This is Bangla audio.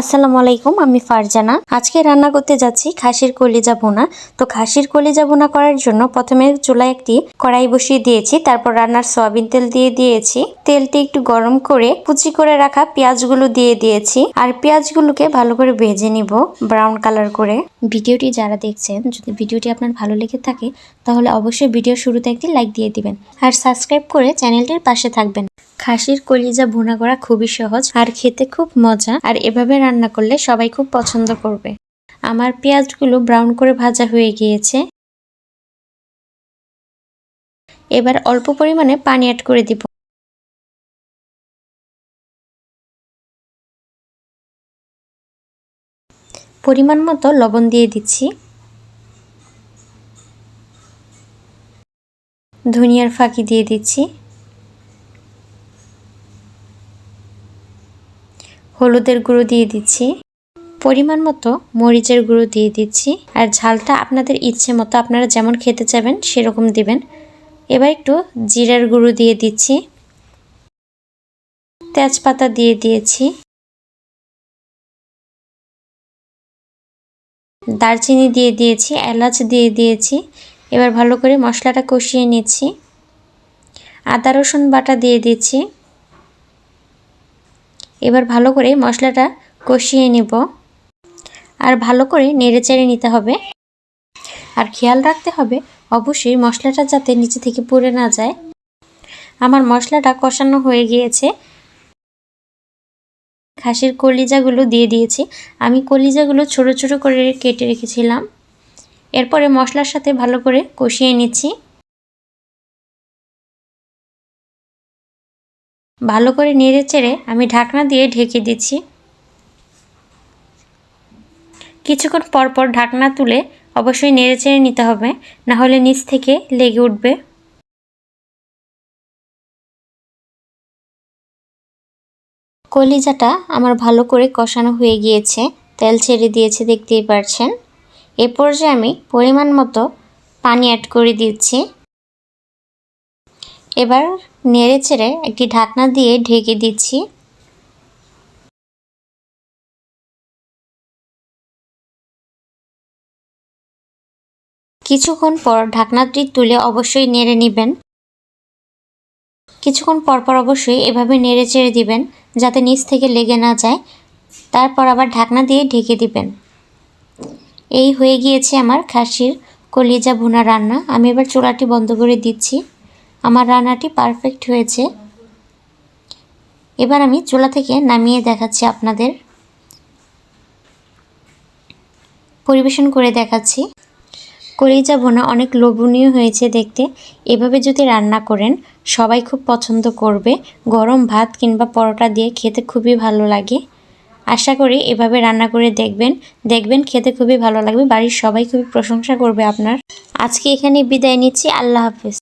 আসসালামু আলাইকুম, আমি ফারজানা। আজকে রান্না করতে যাচ্ছি খাসির কলিজা ভুনা। তো খাসির কলিজা ভুনা করার জন্য প্রথমে চুলায় একটি কড়াই বসিয়ে দিয়েছি, তারপর রান্নার সয়াবিন তেল দিয়ে দিয়েছি। তেলটি একটু গরম করে কুচি করে রাখা পেঁয়াজগুলো দিয়ে দিয়েছি, আর পেঁয়াজগুলোকে ভালো করে ভেজে নিব ব্রাউন কালার করে। ভিডিওটি যারা দেখছেন, যদি ভিডিওটি আপনার ভালো লেগে থাকে, তাহলে অবশ্যই ভিডিও শুরুতে একটি লাইক দিয়ে দিবেন, আর সাবস্ক্রাইব করে চ্যানেলটির পাশে থাকবেন। খাসির কলিজা ভুনা করা খুবই সহজ, আর খেতে খুব মজা, আর এভাবে রান্না করলে সবাই খুব পছন্দ করবে। আমার পেঁয়াজগুলো ব্রাউন করে ভাজা হয়ে গিয়েছে। এবার অল্প পরিমাণে পানি অ্যাড করে দিব। পরিমাণ মতো লবণ দিয়ে দিচ্ছি। ধনিয়ার ফাঁকি দিয়ে দিচ্ছি। হলুদের গুঁড়ো দিয়ে দিচ্ছি। পরিমাণ মতো মরিচের গুঁড়ো দিয়ে দিচ্ছি। আর ঝালটা আপনাদের ইচ্ছে মতো আপনারা যেমন খেতে চাবেন সেরকম দিবেন। এবার একটু জিরার গুঁড়ো দিয়ে দিচ্ছি। তেজপাতা দিয়ে দিয়েছি। দারচিনি দিয়ে দিয়েছি, এলাচ দিয়ে দিয়েছি। এবার ভালো করে মশলাটা কষিয়ে নিচ্ছি। আদা রসুন বাটা দিয়ে দিচ্ছি। এবার ভালো করে মশলাটা কষিয়ে নেব। আর ভালো করে নেড়ে চেড়ে নিতে হবে। আর খেয়াল রাখতে হবে, অবশ্যই মশলাটা যাতে নিচে থেকে পুড়ে না যায়। আমার মশলাটা কষানো হয়ে গিয়েছে। খাসির কলিজাগুলো দিয়ে দিয়েছি। আমি কলিজাগুলো ছোট ছোট করে কেটে রেখেছিলাম। এরপরে মশলার সাথে ভালো করে কষিয়ে নিচ্ছি। ভালো করে নেড়ে চেড়ে আমি ঢাকনা দিয়ে ঢেকে দিচ্ছি। কিছুক্ষণ পর পর ঢাকনা তুলে অবশ্যই নেড়ে চেড়ে নিতে হবে, না হলে নিচ থেকে লেগে উঠবে। কলিজাটা আমার ভালো করে কষানো হয়ে গিয়েছে, তেল ছেড়ে দিয়েছে, দেখতেই পারছেন। এ পর্যায়ে আমি পরিমাণ মতো পানি অ্যাড করে দিচ্ছি। এবার নেড়ে চেড়ে একটি ঢাকনা দিয়ে ঢেকে দিচ্ছি। কিছুক্ষণ পর ঢাকনাটি তুলে অবশ্যই নেড়ে নেবেন। কিছুক্ষণ পর পর অবশ্যই এভাবে নেড়ে চেড়ে দিবেন যাতে নিচ থেকে লেগে না যায়। তারপর আবার ঢাকনা দিয়ে ঢেকে দিবেন। এই হয়ে গিয়েছে আমার খাসির কলিজা ভুনা রান্না। আমি এবার চোলাটি বন্ধ করে দিচ্ছি। আমার রান্নাটি পারফেক্ট হয়েছে। এবার আমি চুলা থেকে নামিয়ে দেখাচ্ছি আপনাদের। পরিবেশন করে দেখাচ্ছি। কলিজা বোনা অনেক লোভনীয় হয়েছে দেখতে। এভাবে যদি রান্না করেন, সবাই খুব পছন্দ করবে। গরম ভাত কিংবা পরোটা দিয়ে খেতে খুবই ভালো লাগে। আশা করি এভাবে রান্না করে দেখবেন। দেখবেন খেতে খুবই ভালো লাগবে। বাড়ির সবাই খুবই প্রশংসা করবে আপনার। আজকে এখানে বিদায় নিচ্ছি। আল্লাহ হাফিজ।